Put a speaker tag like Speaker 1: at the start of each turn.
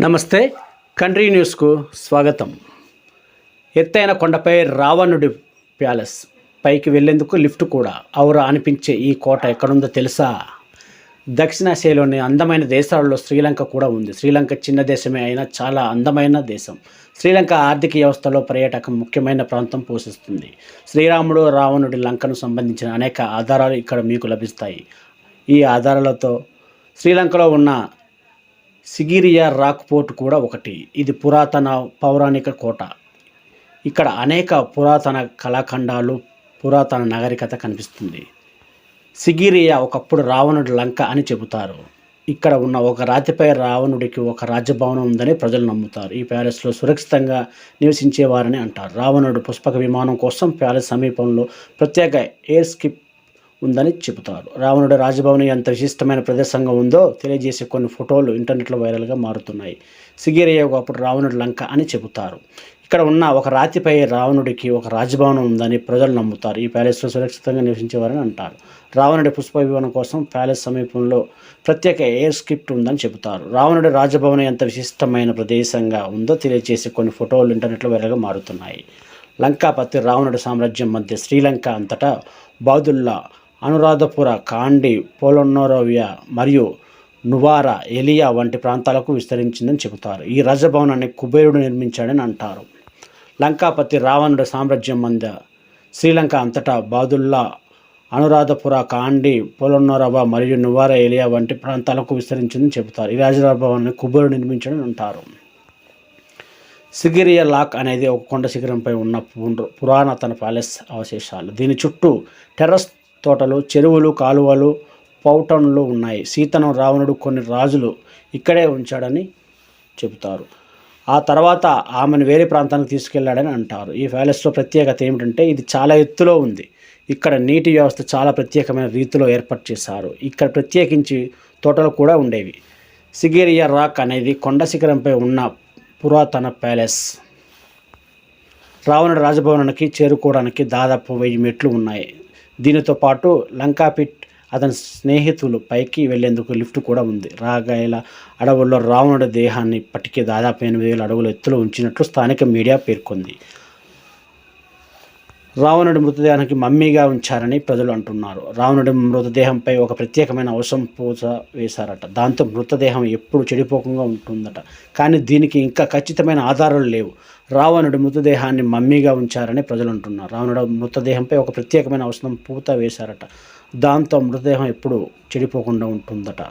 Speaker 1: నమస్తే కంట్రీ న్యూస్కు స్వాగతం. ఎత్తైన కొండపై రావణుడి ప్యాలెస్. పైకి వెళ్ళేందుకు లిఫ్ట్ కూడా. ఔరా అనిపించే ఈ కోట ఎక్కడుందో తెలుసా? దక్షిణాసియాలోని అందమైన దేశాలలో శ్రీలంక కూడా ఉంది. శ్రీలంక చిన్న దేశమే అయినా చాలా అందమైన దేశం. శ్రీలంక ఆర్థిక వ్యవస్థలో పర్యాటకం ముఖ్యమైన ప్రాంతం పోషిస్తుంది. శ్రీరాముడు రావణుడి లంకను సంబంధించిన అనేక ఆధారాలు ఇక్కడ మీకు లభిస్తాయి. ఈ ఆధారాలతో శ్రీలంకలో ఉన్న సిగిరియా రాక్ పోర్ట్ కూడా ఒకటి. ఇది పురాతన పౌరాణిక కోట. ఇక్కడ అనేక పురాతన కళాఖండాలు పురాతన నాగరికత కనిపిస్తుంది. సిగిరియా ఒకప్పుడు రావణుడి లంక అని చెబుతారు. ఇక్కడ ఉన్న ఒక రాతిపై రావణుడికి ఒక రాజ్యభవనం ఉందని ప్రజలు నమ్ముతారు. ఈ ప్యాలెస్లో సురక్షితంగా నివసించేవారని అంటారు. రావణుడు పుష్పక విమానం కోసం ప్యాలెస్ సమీపంలో ప్రత్యేక ఎయిర్ స్కిప్ ఉందని చెబుతారు. రావణుడు రాజభవనం ఎంత విశిష్టమైన ప్రదేశంగా ఉందో తెలియజేసే కొన్ని ఫోటోలు ఇంటర్నెట్లో వైరల్గా మారుతున్నాయి. సిగిరయ్య ఒకప్పుడు రావణుడు లంక అని చెబుతారు. ఇక్కడ ఉన్న ఒక రాతిపై రావణుడికి ఒక రాజభవనం ఉందని ప్రజలు నమ్ముతారు. ఈ ప్యాలెస్లో సురక్షితంగా నివసించేవారని అంటారు. రావణుడి పుష్ప వివరణ కోసం ప్యాలెస్ సమీపంలో ప్రత్యేక ఎయిర్ స్క్రిప్ట్ ఉందని చెబుతారు. రావణుడి రాజభవనం ఎంత విశిష్టమైన ప్రదేశంగా ఉందో తెలియజేసే కొన్ని ఫోటోలు ఇంటర్నెట్లో వైరల్గా మారుతున్నాయి. లంకాపతి రావణుడి సామ్రాజ్యం మధ్య శ్రీలంక అంతటా బాదుల్లా అనురాధపుర కాండి పోలొన్నోరోవియా మరియు నువారా ఎలియా వంటి ప్రాంతాలకు విస్తరించిందని చెబుతారు. ఈ రాజభవనాన్ని కుబేరుడు నిర్మించాడని అంటారు. లంకాపతి రావణుడి సామ్రాజ్యం మధ్య శ్రీలంక అంతటా బాదుల్లా అనురాధపుర కాండి పొలన్నోరవ మరియు నువారా ఎలియా వంటి ప్రాంతాలకు విస్తరించిందని చెబుతారు. ఈ రాజభవనాన్ని కుబేరుడు నిర్మించాడని అంటారు. సిగిరియా లాక్ అనేది ఒక కొండ శిఖరంపై ఉన్న పురాణతన పురాతన ప్యాలెస్ అవశేషాలు. దీని చుట్టూ టెర్రస్ తోటలు చెరువులు కాలువలు పౌటన్లు ఉన్నాయి. సీతను రావణుడు కొన్ని రాజులు ఇక్కడే ఉంచాడని చెబుతారు. ఆ తర్వాత ఆమెను వేరే ప్రాంతానికి తీసుకెళ్ళాడని అంటారు. ఈ ప్యాలెస్లో ప్రత్యేకత ఏమిటంటే ఇది చాలా ఎత్తులో ఉంది. ఇక్కడ నీటి వ్యవస్థ చాలా ప్రత్యేకమైన రీతిలో ఏర్పాటు చేశారు. ఇక్కడ ప్రత్యేకించి తోటలు కూడా ఉండేవి. సిగేరియా రాక్ అనేది కొండ శిఖరంపై ఉన్న పురాతన ప్యాలెస్. రావణుడు రాజభవనానికి చేరుకోవడానికి దాదాపు వెయ్యి మెట్లు ఉన్నాయి. దీనితో పాటు లంకాపిట్ అతని స్నేహితులు పైకి వెళ్ళేందుకు లిఫ్ట్ కూడా ఉంది. రాగాయల అడవుల్లో రావణుడి దేహాన్ని ఇప్పటికే దాదాపు ఎనిమిది వేల అడుగుల ఎత్తులో ఉంచినట్లు స్థానిక మీడియా పేర్కొంది. రావణుడి మృతదేహానికి మమ్మీగా ఉంచారని ప్రజలు అంటున్నారు. రావణుడి మృతదేహంపై ఒక ప్రత్యేకమైన అవసరం పూజ వేశారట. దాంతో మృతదేహం ఎప్పుడు చెడిపోకుండా ఉంటుందట. కానీ దీనికి ఇంకా ఖచ్చితమైన ఆధారాలు లేవు. రావణుడి మృతదేహాన్ని మమ్మీగా ఉంచారని ప్రజలు అంటున్నారు. రావణుడి మృతదేహంపై ఒక ప్రత్యేకమైన అవసరం పూత వేశారట. దాంతో మృతదేహం ఎప్పుడు చెడిపోకుండా ఉంటుందట.